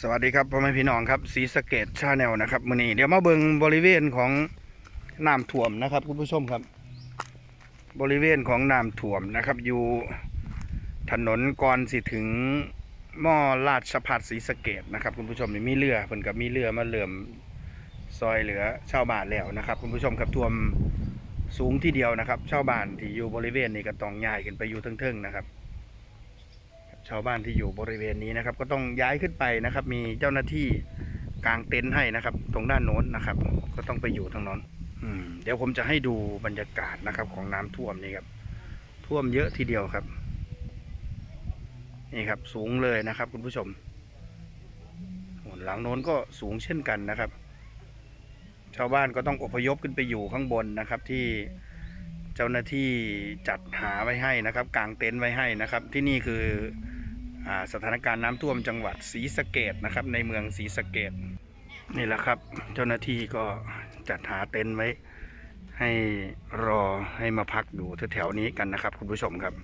สวัสดีครับพ่อแม่พี่น้องครับสีสเกตชาแนลนะครับมื้อนี้เดี๋ยวมาเบิงบริเวณของน้ำท่วมนะครับคุณผู้ชมครับ บริเวณของน้ำท่วมนะครับ อยู่ถนนก่อนสิถึงมอราดชพัฒศรีสเกตนะครับคุณผู้ชมนี่มีเรือเพิ่นกับมีเรือมาเลื่อมซอยเหลือชาวบ้านแล้วนะครับ คุณผู้ชมครับท่วมสูงที่เดียวนะครับชาวบ้านที่อยู่บริเวณนี้ก็ต้องย้ายขึ้นไปอยู่เทิงๆนะครับ ชาวบ้านที่อยู่บริเวณนี้นะครับ ก็ต้องย้ายขึ้นไปนะครับ มีเจ้าหน้าที่กางเต็นท์ให้นะครับ ตรงด้านโน้นนะครับ ก็ต้องไปอยู่ทางโน้นเดี๋ยวผมจะให้ดูบรรยากาศนะครับ ของน้ำท่วมนี่ครับ ท่วมเยอะทีเดียวครับ นี่ครับ สูงเลยนะครับ คุณผู้ชมหลังโน้นก็สูงเช่นกันนะครับ ชาวบ้านก็ต้องอพยพขึ้นไปอยู่ข้างบนนะครับ ที่เจ้าหน้าที่จัดหาไว้ให้นะครับ กางเต็นท์ไว้ให้นะครับ ที่นี่คือ สถานการณ์น้ำท่วมจังหวัดศรีสะเกดนะครับ ในเมืองศรีสะเกดนี่แหละครับ เจ้าหน้าที่ก็จัดหาเต็นท์ไว้ ให้รอให้มาพักอยู่แถวๆนี้กันนะครับ คุณผู้ชมครับ